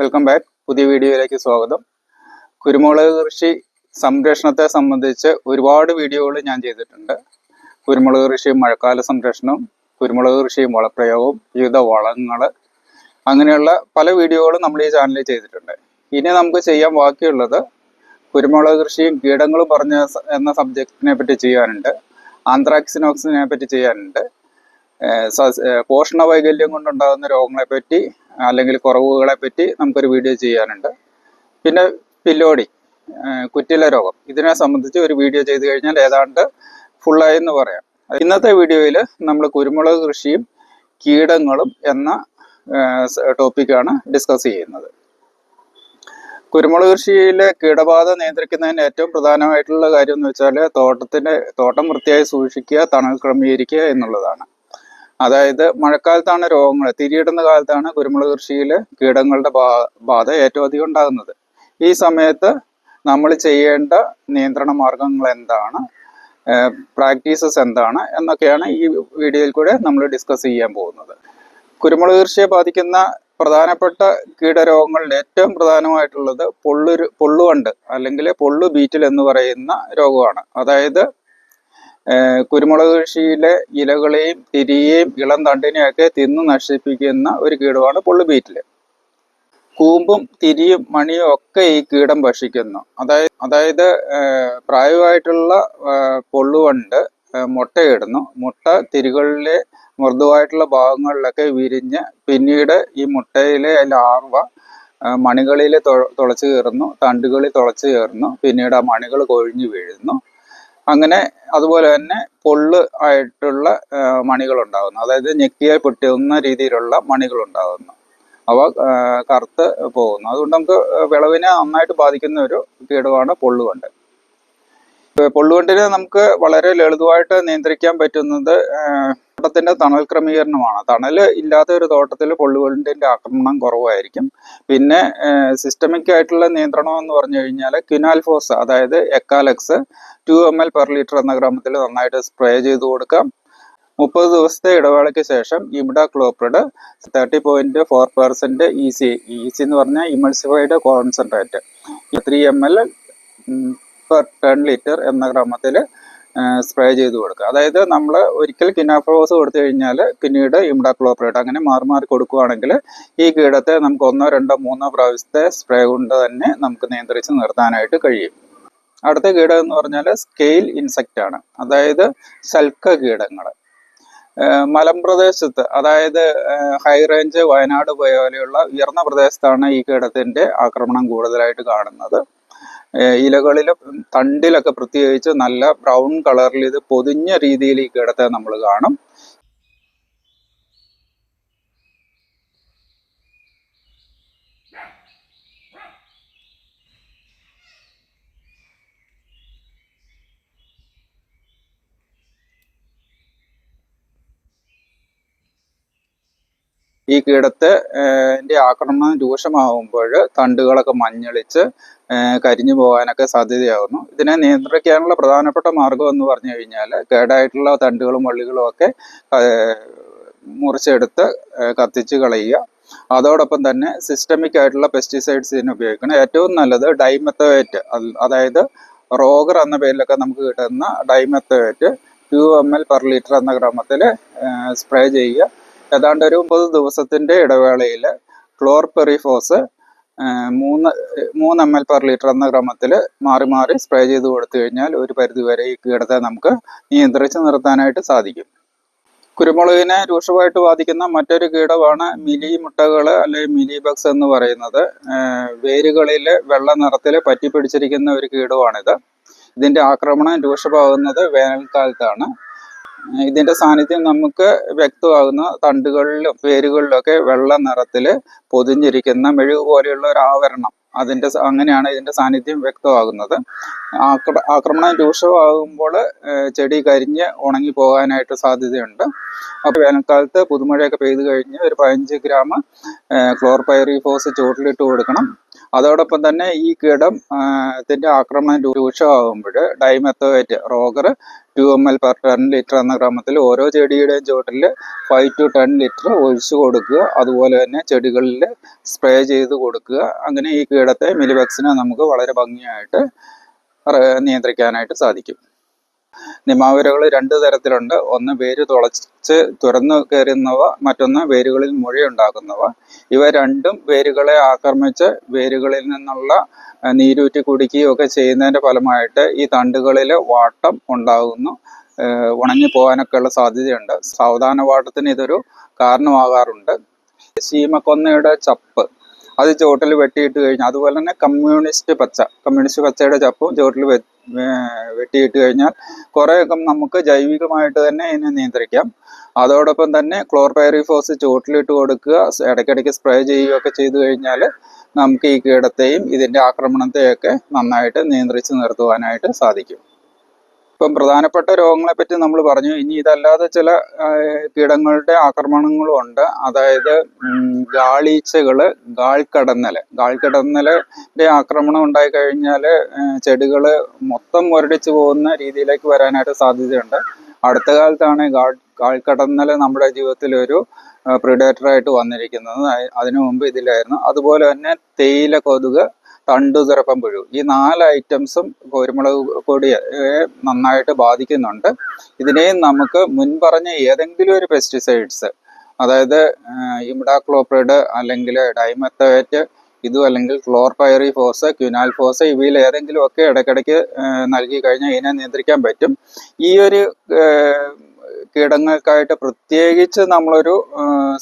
Welcome back. പുതിയ വീഡിയോയിലേക്ക് സ്വാഗതം. കുരുമുളക് കൃഷി സംരക്ഷണത്തെ സംബന്ധിച്ച് ഒരുപാട് വീഡിയോകൾ ഞാൻ ചെയ്തിട്ടുണ്ട്. കുരുമുളക് കൃഷിയും മഴക്കാല സംരക്ഷണവും കുരുമുളക് കൃഷിയും വളപ്രയോഗവും വിവിധ വളങ്ങൾ അങ്ങനെയുള്ള പല വീഡിയോകളും നമ്മൾ ഈ ചാനലിൽ ചെയ്തിട്ടുണ്ട്. ഇനി നമുക്ക് ചെയ്യാൻ ബാക്കിയുള്ളത് കുരുമുളക് കൃഷിയും കീടങ്ങളും പറഞ്ഞ എന്ന സബ്ജക്റ്റിനെ പറ്റി ചെയ്യാനുണ്ട്. ആന്ത്രാക്സിനോക്സിനെ പറ്റി ചെയ്യാനുണ്ട്. പോഷണ വൈകല്യം കൊണ്ടുണ്ടാകുന്ന രോഗങ്ങളെ പറ്റി അല്ലെങ്കിൽ കുറവുകളെ പറ്റി നമുക്കൊരു വീഡിയോ ചെയ്യാനുണ്ട്. പിന്നെ പില്ലോടി കുറ്റില രോഗം. ഇതിനെ സംബന്ധിച്ച് ഒരു വീഡിയോ ചെയ്ത് കഴിഞ്ഞാൽ ഏതാണ്ട് ഫുള്ളായി എന്ന് പറയാം. ഇന്നത്തെ വീഡിയോയിൽ നമ്മൾ കുരുമുളക് കൃഷിയും കീടങ്ങളും എന്ന ടോപ്പിക്കാണ് ഡിസ്കസ് ചെയ്യുന്നത്. കുരുമുളക് കൃഷിയിലെ കീടബാധ നിയന്ത്രിക്കുന്നതിന് ഏറ്റവും പ്രധാനമായിട്ടുള്ള കാര്യം എന്ന് വെച്ചാൽ തോട്ടത്തിന്റെ തോട്ടം വൃത്തിയായി സൂക്ഷിക്കുക തണൽ ക്രമീകരിക്കുക എന്നുള്ളതാണ്. അതായത് മഴക്കാലത്താണ് രോഗങ്ങൾ. തിരിയിടുന്ന കാലത്താണ് കുരുമുളക് കൃഷിയിൽ കീടങ്ങളുടെ ബാധ ഏറ്റവും അധികം ഉണ്ടാകുന്നത്. ഈ സമയത്ത് നമ്മൾ ചെയ്യേണ്ട നിയന്ത്രണ മാർഗങ്ങൾ എന്താണ്? പ്രാക്ടീസസ് എന്താണ്? എന്നൊക്കെയാണ് ഈ വീഡിയോയിൽ കൂടെ നമ്മൾ ഡിസ്കസ് ചെയ്യാൻ പോകുന്നത്. കുരുമുളക് കൃഷിയെ ബാധിക്കുന്ന പ്രധാനപ്പെട്ട കീടരോഗങ്ങളിൽ ഏറ്റവും പ്രധാനമായിട്ടുള്ളത് പൊള്ളു പൊള്ളുവണ്ട് അല്ലെങ്കിൽ പൊള്ളു ബീറ്റിൽ എന്ന് പറയുന്ന രോഗമാണ്. അതായത് കുരുമുളക് കൃഷിയിലെ ഇലകളെയും തിരിയെയും ഇളം തണ്ടിനെയൊക്കെ തിന്നു നശിപ്പിക്കുന്ന ഒരു കീടമാണ് പൊള്ളു ബീറ്റിൽ കൂമ്പും തിരിയും മണിയും ഒക്കെ ഈ കീടം ഭക്ഷിക്കുന്നു. അതായത് അതായത് പ്രായമായിട്ടുള്ള പൊള്ളുവണ്ട് മുട്ടയിടുന്നു. മുട്ട തിരികളിലെ മൃദുവായിട്ടുള്ള ഭാഗങ്ങളിലൊക്കെ വിരിഞ്ഞ് പിന്നീട് ഈ മുട്ടയിലെ ലാർവ മണികളിൽ തുളച്ചു കയറുന്നു തണ്ടുകളിൽ തുളച്ചു കയറുന്നു. പിന്നീട് ആ മണികൾ കൊഴിഞ്ഞു വീഴുന്നു. അങ്ങനെ അതുപോലെ തന്നെ പൊള്ള് ആയിട്ടുള്ള മണികൾ ഉണ്ടാകുന്നു അതായത് ഞെക്കിയാൽ പൊട്ടുന്ന രീതിയിലുള്ള മണികൾ ഉണ്ടാകുന്നു അവ കറുത്ത് പോകുന്നു. അതുകൊണ്ട് നമുക്ക് വിളവിനെ നന്നായിട്ട് ബാധിക്കുന്ന ഒരു കീടമാണ് പൊള്ളുകൊണ്ട് പൊള്ളുകൊണ്ടിനെ നമുക്ക് വളരെ ലളിതമായിട്ട് നിയന്ത്രിക്കാൻ പറ്റുന്നത് തോട്ടത്തിന്റെ തണൽ ക്രമീകരണമാണ്. തണൽ ഇല്ലാത്ത ഒരു തോട്ടത്തിൽ പൊള്ളുകൊണ്ടിന്റെ ആക്രമണം കുറവായിരിക്കും. പിന്നെ സിസ്റ്റമിക് ആയിട്ടുള്ള നിയന്ത്രണം എന്ന് പറഞ്ഞു കഴിഞ്ഞാൽ കിനാൽഫോസ് അതായത് Ekalux two M L per litre എന്ന ഗ്രാമത്തിൽ നന്നായിട്ട് സ്പ്രേ ചെയ്ത് കൊടുക്കാം. മുപ്പത് ദിവസത്തെ ഇടവേളയ്ക്ക് ശേഷം imidacloprid thirty point four percent E C E C എന്ന് പറഞ്ഞാൽ emulsified concentrate three M L per ten litre എന്ന ക്രമത്തിൽ സ്പ്രേ ചെയ്ത് കൊടുക്കുക. അതായത് നമ്മൾ ഒരിക്കൽ കിനാഫോസ് കൊടുത്തു കഴിഞ്ഞാൽ പിന്നീട് ഇംഡാക്ലോപ്രേറ്റ് അങ്ങനെ മാറി മാറി കൊടുക്കുകയാണെങ്കിൽ ഈ കീടത്തെ നമുക്ക് ഒന്നോ രണ്ടോ മൂന്നോ പ്രാവശ്യത്തെ സ്പ്രേ കൊണ്ട് തന്നെ നമുക്ക് നിയന്ത്രിച്ച് നിർത്താനായിട്ട് കഴിയും. അടുത്ത കീടം എന്ന് പറഞ്ഞാൽ സ്കെയിൽ ഇൻസെക്റ്റ് ആണ്. അതായത് ശൽക്ക കീടങ്ങൾ മലമ്പ്രദേശത്ത് അതായത് ഹൈ റേഞ്ച് വയനാട് പോലെയുള്ള ഉയർന്ന പ്രദേശത്താണ് ഈ കീടത്തിന്റെ ആക്രമണം കൂടുതലായിട്ട് കാണുന്നത്. ഇലകളിലും തണ്ടിലൊക്കെ പ്രത്യേകിച്ച് നല്ല ബ്രൗൺ കളറിൽ ഇത് പൊതിഞ്ഞ രീതിയിൽ ഈ കീടത്തെ നമ്മൾ കാണും. ഈ കീടത്തെ ന്റെ ആക്രമണം രൂക്ഷമാകുമ്പോൾ തണ്ടുകളൊക്കെ മഞ്ഞളിച്ച് കരിഞ്ഞു പോകാനൊക്കെ സാധ്യതയാകുന്നു ഇതിനെ നിയന്ത്രിക്കാനുള്ള പ്രധാനപ്പെട്ട മാർഗം എന്ന് പറഞ്ഞു കഴിഞ്ഞാൽ കേടായിട്ടുള്ള തണ്ടുകളും വള്ളികളും ഒക്കെ മുറിച്ചെടുത്ത് കത്തിച്ച് കളയുക. അതോടൊപ്പം തന്നെ സിസ്റ്റമിക് ആയിട്ടുള്ള പെസ്റ്റിസൈഡ്സ് ഇതിന് ഉപയോഗിക്കണം. ഏറ്റവും നല്ലത് ഡൈമെത്തോവേറ്റ് അതായത് റോഗർ എന്ന പേരിലൊക്കെ നമുക്ക് കിട്ടുന്ന dimethoate two M L per litre എന്ന ക്രമത്തിൽ സ്പ്രേ ചെയ്യുക. ഏതാണ്ട് ഒരു മുപ്പത് ദിവസത്തിന്റെ ഇടവേളയിൽ ക്ലോർപെറിഫോസ് മൂന്ന് മൂന്ന് എം എൽ പെർ ലിറ്റർ എന്ന ക്രമത്തിൽ മാറി മാറി സ്പ്രേ ചെയ്ത് കൊടുത്തു കഴിഞ്ഞാൽ ഒരു പരിധിവരെ ഈ കീടത്തെ നമുക്ക് നിയന്ത്രിച്ച് നിർത്താനായിട്ട് സാധിക്കും. കുരുമുളകിനെ രൂക്ഷമായിട്ട് ബാധിക്കുന്ന മറ്റൊരു കീടമാണ് മിലി മുട്ടകൾ അല്ലെങ്കിൽ മിലി ബക്സ് എന്ന് പറയുന്നത്. വേരുകളിൽ വെള്ള നിറത്തിൽ പറ്റി പിടിച്ചിരിക്കുന്ന ഒരു കീടമാണിത്. ഇതിന്റെ ആക്രമണം രൂക്ഷമാകുന്നത് വേനൽക്കാലത്താണ്. ഇതിന്റെ സാന്നിധ്യം നമുക്ക് വ്യക്തമാകുന്ന തണ്ടുകളിലും വേരുകളിലൊക്കെ വെള്ള നിറത്തിൽ പൊതിഞ്ഞിരിക്കുന്ന മെഴുക് പോലെയുള്ള ഒരു ആവരണം. അതിന്റെ അങ്ങനെയാണ് ഇതിന്റെ സാന്നിധ്യം വ്യക്തമാകുന്നത്. ആക്ര ആക്രമണം രൂക്ഷമാകുമ്പോൾ ചെടി കരിഞ്ഞ് ഉണങ്ങി പോകാനായിട്ട് സാധ്യതയുണ്ട്. അപ്പോൾ വേനൽക്കാലത്ത് പുതുമഴയൊക്കെ പെയ്തു കഴിഞ്ഞ് ഒരു പതിനഞ്ച് ഗ്രാം ക്ലോർപൈറിഫോസ് ചുവട്ടിലിട്ട് കൊടുക്കണം. അതോടൊപ്പം തന്നെ ഈ കീടം ഇതിന്റെ ആക്രമണം രൂക്ഷമാകുമ്പോൾ dimethoate Rogor two M L per ten litre എന്ന ക്രമത്തിൽ ഓരോ ചെടിയുടെയും ചുവട്ടിൽ ഫൈവ് ടു ടെൻ ലിറ്റർ ഒഴിച്ചു കൊടുക്കുക. അതുപോലെ തന്നെ ചെടികളിൽ സ്പ്രേ ചെയ്ത് കൊടുക്കുക. അങ്ങനെ ഈ കീടത്തെ മിലിബക്സിനെ നമുക്ക് വളരെ ഭംഗിയായിട്ട് നിയന്ത്രിക്കാനായിട്ട് സാധിക്കും. നിമാവിരകൾ രണ്ട് തരത്തിലുണ്ട്. ഒന്ന് വേര് തുളച്ച് തുറന്നു കയറുന്നവ മറ്റൊന്ന് വേരുകളിൽ മുഴയുണ്ടാക്കുന്നവ ഇവ രണ്ടും വേരുകളെ ആക്രമിച്ച് വേരുകളിൽ നിന്നുള്ള നീരൂറ്റി കുടിക്കുകയും ഒക്കെ ചെയ്യുന്നതിന്റെ ഫലമായിട്ട് ഈ തണ്ടുകളിൽ വാട്ടം ഉണ്ടാകുന്നു. ഏഹ് ഉണങ്ങി പോകാനൊക്കെ ഉള്ള സാധ്യതയുണ്ട്. സാവധാന വാട്ടത്തിന് ഇതൊരു കാരണമാകാറുണ്ട്. ശീമക്കൊന്നയുടെ ചപ്പ്. അത് ചുവട്ടിൽ വെട്ടിയിട്ട് കഴിഞ്ഞാൽ അതുപോലെ തന്നെ കമ്മ്യൂണിസ്റ്റ് പച്ച. കമ്മ്യൂണിസ്റ്റ് പച്ചയുടെ ചപ്പും ചുവട്ടിൽ വെട്ടിയിട്ട് കഴിഞ്ഞാൽ കുറേയൊക്കെ നമുക്ക് ജൈവികമായിട്ട് തന്നെ ഇതിനെ നിയന്ത്രിക്കാം. അതോടൊപ്പം തന്നെ ക്ലോർപൈറിഫോസ് ചുവട്ടിലിട്ട് കൊടുക്കുക ഇടയ്ക്കിടയ്ക്ക് സ്പ്രേ ചെയ്യുകയൊക്കെ ചെയ്തു കഴിഞ്ഞാൽ നമുക്ക് ഈ കീടത്തെയും ഇതിന്റെ ആക്രമണത്തെയൊക്കെ നന്നായിട്ട് നിയന്ത്രിച്ച് നിർത്തുവാനായിട്ട് സാധിക്കും. ഇപ്പം പ്രധാനപ്പെട്ട രോഗങ്ങളെ പറ്റി നമ്മൾ പറഞ്ഞു. ഇനി ഇതല്ലാതെ ചില കീടങ്ങളുടെ ആക്രമണങ്ങളും ഉണ്ട്. അതായത് ഗാളീച്ചകൾ ഗാൾക്കടന്നൽ ഗാൾക്കടന്നലിന്റെ ആക്രമണം ഉണ്ടായി കഴിഞ്ഞാൽ ചെടികൾ മൊത്തം മുരടിച്ചു പോകുന്ന രീതിയിലേക്ക് വരാനായിട്ട് സാധ്യതയുണ്ട്. അടുത്ത കാലത്താണ് ഗാൾ ഗാൾക്കടന്നൽ നമ്മുടെ ജീവിതത്തിൽ ഒരു പ്രിഡേറ്റർ ആയിട്ട് വന്നിരിക്കുന്നത്. അതിനു മുമ്പ് ഇതിലായിരുന്നു. അതുപോലെ തന്നെ തേയില കൊതുക് തണ്ടുതുരപ്പം പുഴു. ഈ നാല് ഐറ്റംസും കുരുമുളക് കൊടിയെ നന്നായിട്ട് ബാധിക്കുന്നുണ്ട്. ഇതിനെയും നമുക്ക് മുൻപറഞ്ഞ ഏതെങ്കിലും ഒരു പെസ്റ്റിസൈഡ്സ് അതായത് ഇമിഡാക്ലോപ്രിഡ് അല്ലെങ്കിൽ ഡൈമെത്തോവേറ്റ് ഇതും അല്ലെങ്കിൽ ക്ലോർപൈറി ഫോസ് ക്യുനാൽ ഫോസ് ഇവയിൽ ഏതെങ്കിലും ഒക്കെ ഇടയ്ക്കിടയ്ക്ക് നൽകി കഴിഞ്ഞാൽ ഇതിനെ നിയന്ത്രിക്കാൻ പറ്റും. ഈ ഒരു കീടങ്ങൾക്കായിട്ട് പ്രത്യേകിച്ച് നമ്മളൊരു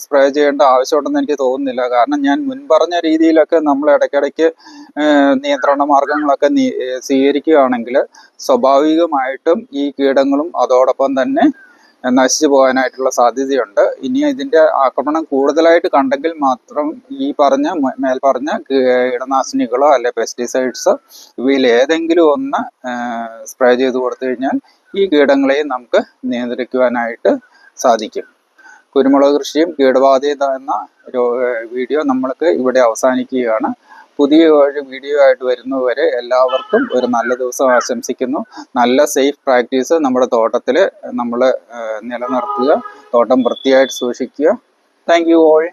സ്പ്രേ ചെയ്യേണ്ട ആവശ്യമുണ്ടെന്ന് എനിക്ക് തോന്നുന്നില്ല. കാരണം ഞാൻ മുൻപറഞ്ഞ രീതിയിലൊക്കെ നമ്മൾ ഇടയ്ക്കിടയ്ക്ക് നിയന്ത്രണ മാർഗങ്ങളൊക്കെ സ്വീകരിക്കുകയാണെങ്കിൽ സ്വാഭാവികമായിട്ടും ഈ കീടങ്ങളും അതോടൊപ്പം തന്നെ നശിച്ചു പോകാനായിട്ടുള്ള സാധ്യതയുണ്ട്. ഇനി ഇതിന്റെ ആക്രമണം കൂടുതലായിട്ട് കണ്ടെങ്കിൽ മാത്രം ഈ പറഞ്ഞ മേൽ പറഞ്ഞ കീടനാശിനികളോ അല്ലെ പെസ്റ്റിസൈഡ്സോ ഇവയിൽ ഏതെങ്കിലും ഒന്ന് സ്പ്രേ ചെയ്ത് കൊടുത്തു കഴിഞ്ഞാൽ ഈ കീടങ്ങളെയും നമുക്ക് നിയന്ത്രിക്കുവാനായിട്ട് സാധിക്കും. കുരുമുളക് കൃഷിയും കീടബാധിത എന്ന വീഡിയോ നമ്മൾക്ക് ഇവിടെ അവസാനിക്കുകയാണ്. പുതിയ ഒരു വീഡിയോ ആയിട്ട് വരുന്നതുവരെ എല്ലാവർക്കും ഒരു നല്ല ദിവസം ആശംസിക്കുന്നു. നല്ല സേഫ് പ്രാക്ടീസ് നമ്മുടെ തോട്ടത്തിൽ നമ്മൾ നിലനിർത്തുക തോട്ടം വൃത്തിയായിട്ട് സൂക്ഷിക്കുക. Thank you all